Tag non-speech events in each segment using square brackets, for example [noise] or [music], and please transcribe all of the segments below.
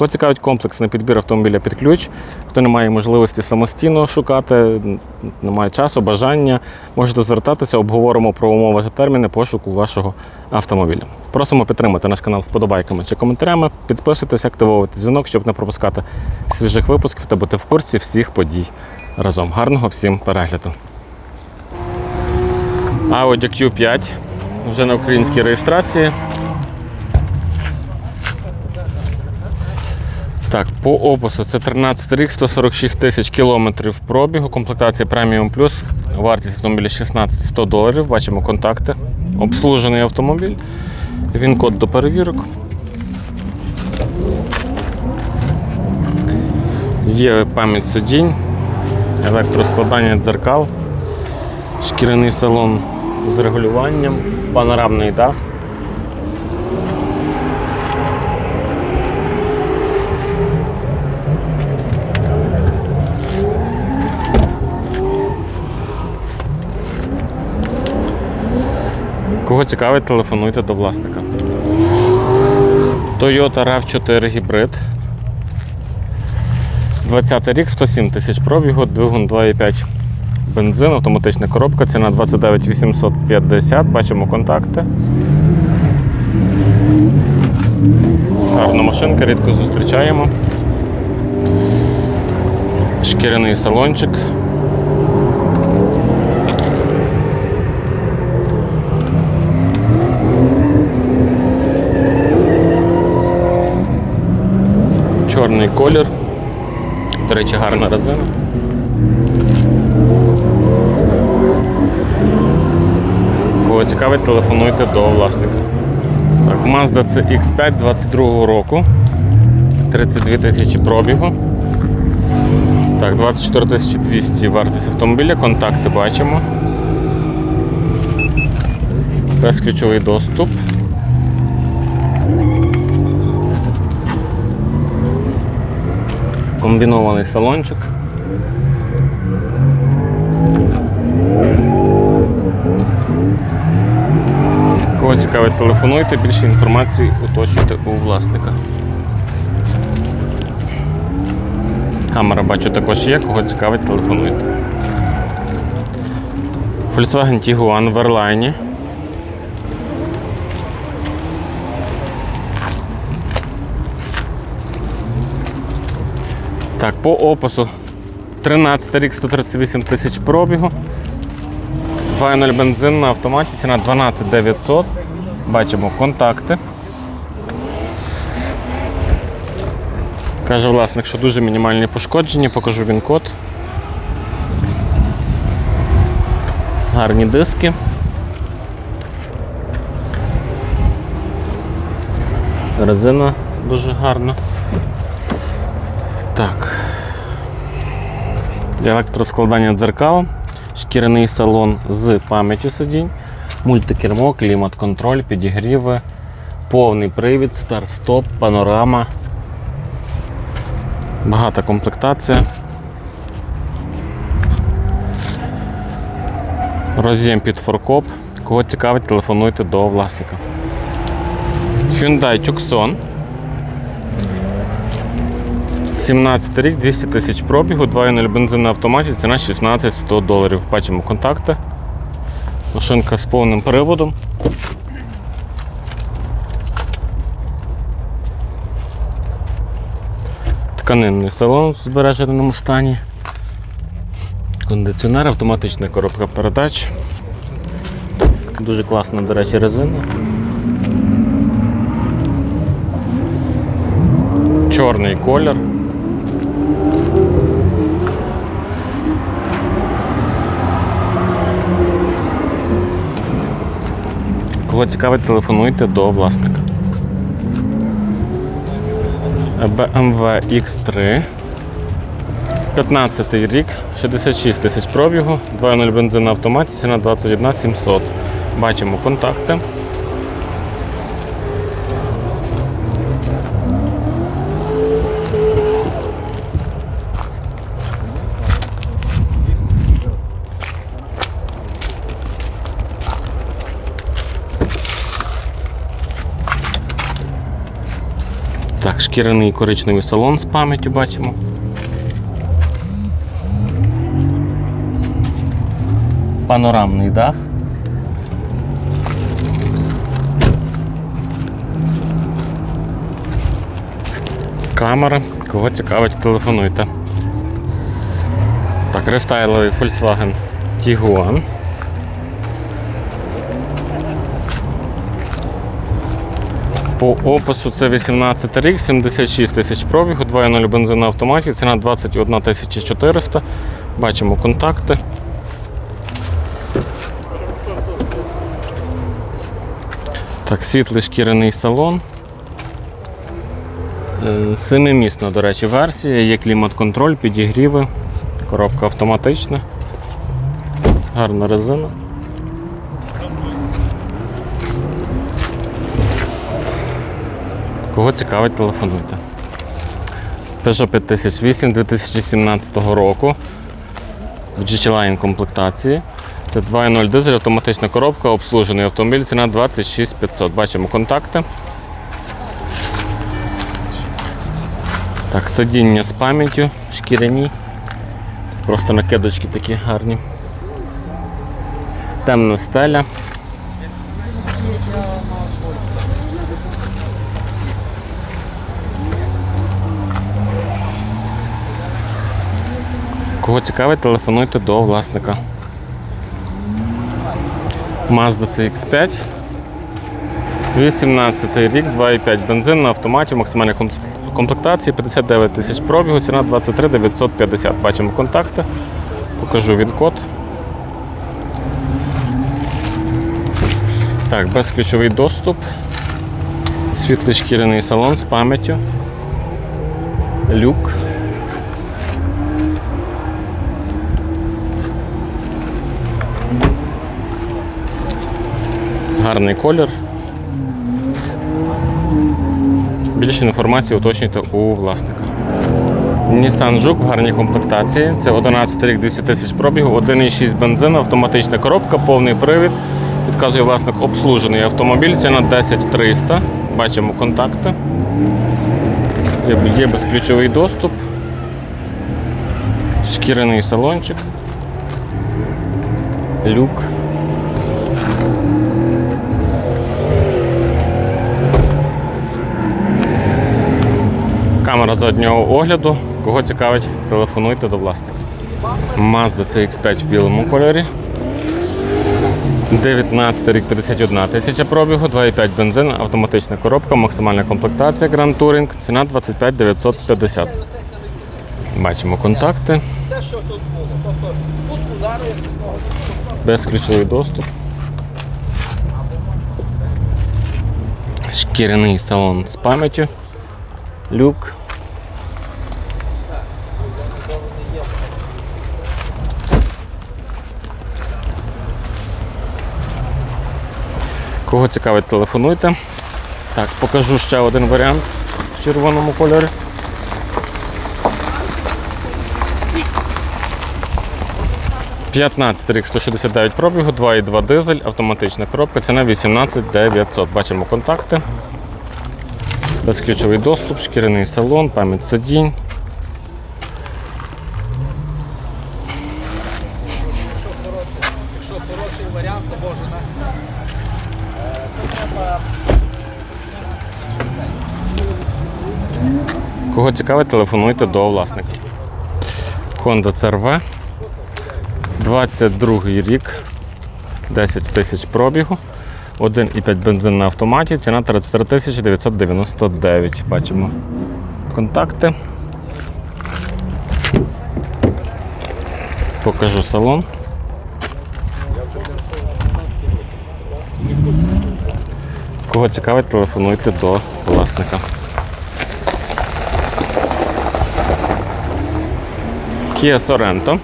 Кого цікавить комплексний підбір автомобіля під ключ, хто не має можливості самостійно шукати, не має часу, бажання, можете звертатися, обговоримо про умови та терміни пошуку вашого автомобіля. Просимо підтримати наш канал вподобайками чи коментарями, підписуйтесь, активовуйте дзвінок, щоб не пропускати свіжих випусків та бути в курсі всіх подій разом. Гарного всім перегляду. Audi Q5 вже на українській реєстрації. Так, по опису це 13 рік, 146 тисяч кілометрів пробігу, комплектація Premium Plus, вартість автомобіля 16 100 доларів. Бачимо контакти. Обслужений автомобіль. Він код до перевірок. Є пам'ять сидінь, електроскладання дзеркал, шкіряний салон з регулюванням, панорамний дах. Кого цікавить, телефонуйте до власника. Toyota RAV4 гібрид. 20 рік, 107 тисяч пробігу, двигун 2,5 бензин, автоматична коробка, ціна 29 850. Бачимо контакти. Гарна машинка, рідко зустрічаємо. Шкіряний салончик. Чорний колір. До речі, гарна резина. Кого цікавить, телефонуйте до власника. Так, Mazda CX5 22 року. 32 тисячі пробігу. Так, 24 200 вартість автомобіля, контакти бачимо. Безключовий доступ. Комбінований салончик. Кого цікавить, телефонуйте, більше інформації уточнюйте у власника. Камера бачу також є, кого цікавить, телефонуйте. Volkswagen Tiguan в Airline. Так, по опису 13 рік 138 тисяч пробігу. 2.0 бензин на автоматі, ціна 12 900. Бачимо контакти. Каже власник, що дуже мінімальні пошкодження, покажу він код. Гарні диски. Резина дуже гарна. Так. Електроскладання дзеркал, шкіряний салон з пам'яттю сидінь, мультикермо, клімат-контроль, підігріви, повний привід, старт-стоп, панорама. Багата комплектація. Роз'єм під форкоп. Кого цікавить, телефонуйте до власника. Hyundai Tucson. 17 рік, 200 тисяч пробігу, 2.0 бензин на автоматі, ціна 16-100 доларів. Бачимо контакти. Машинка з повним приводом. Тканинний салон в збереженому стані. Кондиціонер, автоматична коробка передач. Дуже класна, до речі, резина. Чорний колір. Кого цікавить, телефонуйте до власника. BMW X3 15 рік, 66 тисяч пробігу, 2.0 бензин на автоматі, ціна 21 700. Бачимо контакти. Шкіряний коричневий салон з пам'яттю бачимо. Панорамний дах. Камера. Кого цікавить, телефонуйте. Так, рестайловий Volkswagen Tiguan. По опису це 18 рік, 76 тисяч пробігу, 2.0 бензин на автоматі, ціна 21 400. Бачимо контакти. Так, світлий шкіряний салон. Е, Семимісна, до речі, версія, є клімат-контроль, підігріви, коробка автоматична. Гарна резина. Кого цікавить, телефонуйте. Peugeot 5008 2017 року. В GT-Line комплектації. Це 2.0 дизель, автоматична коробка, обслужений автомобіль, ціна 26 500. Бачимо контакти. Так, сидіння з пам'яттю, шкіряні. Просто накидочки такі гарні. Темна стеля. Кого цікавить, телефонуйте до власника. Mazda CX5. 18 рік, 2,5 бензин на автоматі, максимальній ком- комплектації, 59 тисяч пробігу, ціна 23 950. Бачимо контакти. Покажу він код. Так, безключовий доступ. Світлий шкіряний салон з пам'яттю. Люк. Гарний колір. Більше інформації уточнюйте у власника. Nissan Juke в гарній комплектації. Це 11 рік 200 тисяч пробігу, 1,6 бензин, автоматична коробка, повний привід. Підказує власник обслужений автомобіль. Ціна 10 300. Бачимо контакти. Є безключовий доступ. Шкіряний салончик. Люк. Камера заднього огляду. Кого цікавить, телефонуйте до власника. Mazda CX5 в білому кольорі. 19 рік 51 тисяча пробігу, 2,5 бензин, автоматична коробка, максимальна комплектація Grand Touring, ціна 25 950. Бачимо контакти. Безключовий доступ. Шкіряний салон з пам'яттю. Люк. Кого цікавить, телефонуйте. Так, покажу ще один варіант в червоному кольорі. – 15 рік 169 пробігу, 2,2 дизель, автоматична коробка, ціна 18 900. Бачимо контакти. Безключовий доступ, шкіряний салон, пам'ять сидінь. Якщо хороший варіант, то може на Цікавить, телефонуйте до власника. Honda CR-V. 22 рік, 10 тисяч пробігу, 1,5 бензин на автоматі, ціна 33 тисячі 999. Бачимо контакти. Покажу салон. Кого цікавить, телефонуйте до власника. Kia Sorento.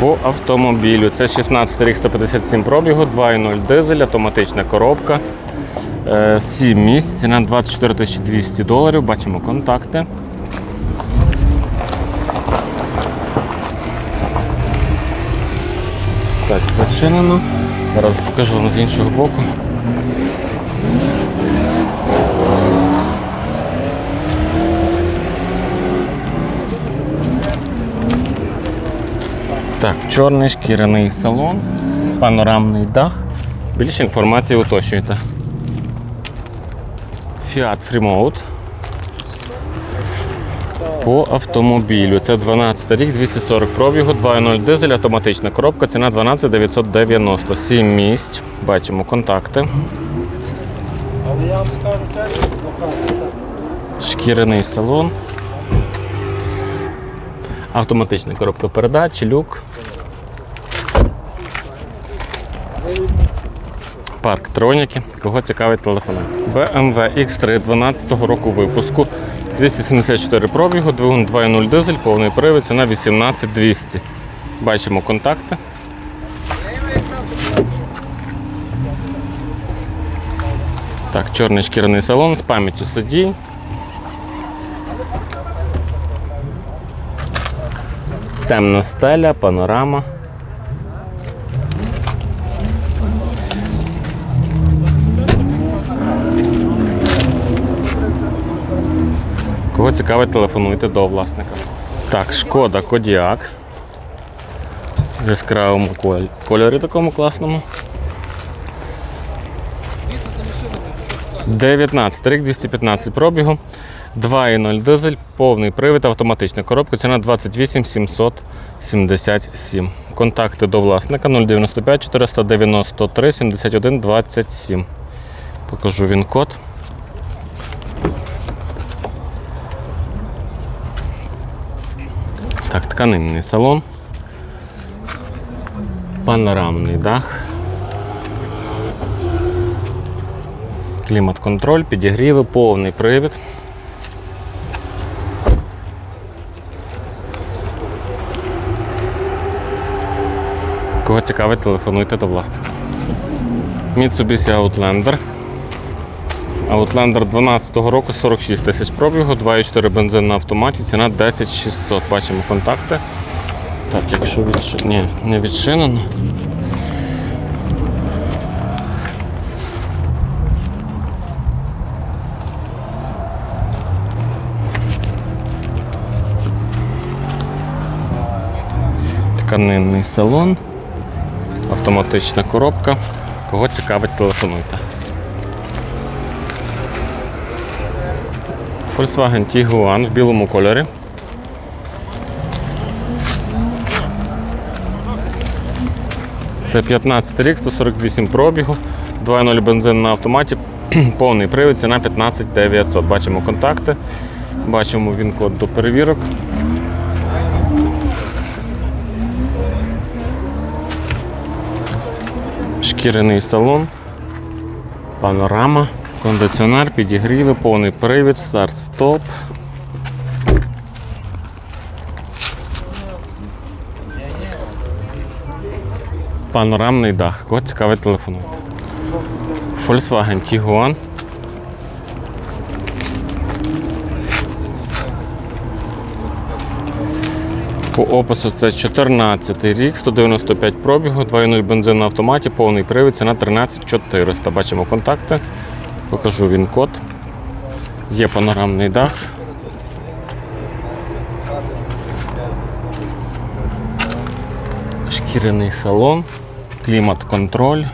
По автомобілю. Це 16 рік 157 пробігу, 2.0 дизель, автоматична коробка. 7 місць, ціна 24 200 доларів. Бачимо контакти. Так, зачинено. Зараз покажу вам з іншого боку. Так, чорний шкіряний салон, панорамний дах. Більше інформації уточнюйте. Fiat Freemode. По автомобілю. Це 12 рік, 240 пробігу, 2.0 дизель, автоматична коробка, ціна 12 990. 7 місць. Бачимо контакти. Але я вам скажу те, Шкіряний салон. Автоматична коробка передач, люк. Парк троніки. Кого цікавить телефон? BMW X3 12 року випуску. 274 пробігу, двигун 2.0 дизель, повний привід, ціна 18200. Бачимо контакти. Так, чорний шкіряний салон з пам'яттю сидінь. Темна стеля, панорама. Кого телефонуйте до власника. Так, шкода Кодіак. В яскравому кольорі такому класному. 19 рік, 215 пробігу. 2.0 дизель, повний привід, автоматична коробка, ціна 28 777. Контакти до власника 095 493 71 27. Покажу він код. Так, тканинний салон. Панорамний дах. Клімат-контроль, підігріви, повний привід. Кого цікавить, телефонуйте до власника. Mitsubishi Outlander. Outlander 12-го року 46 тисяч пробігу, 2,4 бензин на автоматі, ціна 10 600. Бачимо контакти. Так, якщо відши... Ні, не відчинено. Тканинний салон, автоматична коробка. Кого цікавить, телефонуйте. Volkswagen Tiguan в білому кольорі. Це 15 рік, 148 пробігу, 2.0 бензин на автоматі, [clears throat] повний привід, ціна 15 900. Бачимо контакти, бачимо він код до перевірок. Шкіряний салон, панорама, кондиціонер, підігріви, повний привід, старт-стоп. Панорамний дах. Кого цікавить телефонуйте. Volkswagen Tiguan. По опису це 14 рік, 195 пробігу, 2.0 бензин на автоматі, повний привід, ціна 13 400. Бачимо контакти. Покажу він код. Є панорамний дах. Шкіряний салон, клімат-контроль,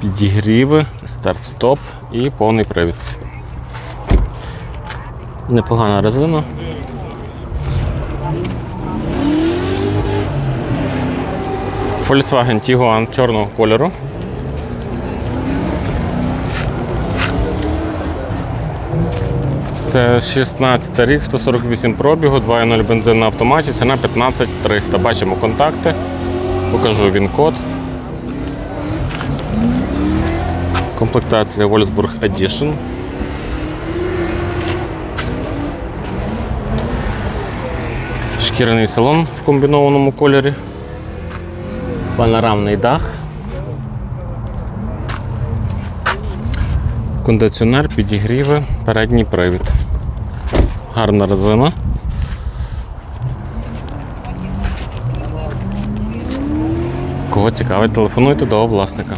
підігріви, старт-стоп і повний привід. Непогана резина. Volkswagen Tiguan чорного кольору. Це 16 рік, 148 пробігу, 2.0 бензин на автоматі, ціна 15 300. Бачимо контакти. Покажу він код. Комплектація Wolfsburg Edition. Шкіряний салон в комбінованому кольорі. Панорамний дах. Кондиціонер, підігріви, передній привід. Гарна резина. Кого цікавить, телефонуйте до власника.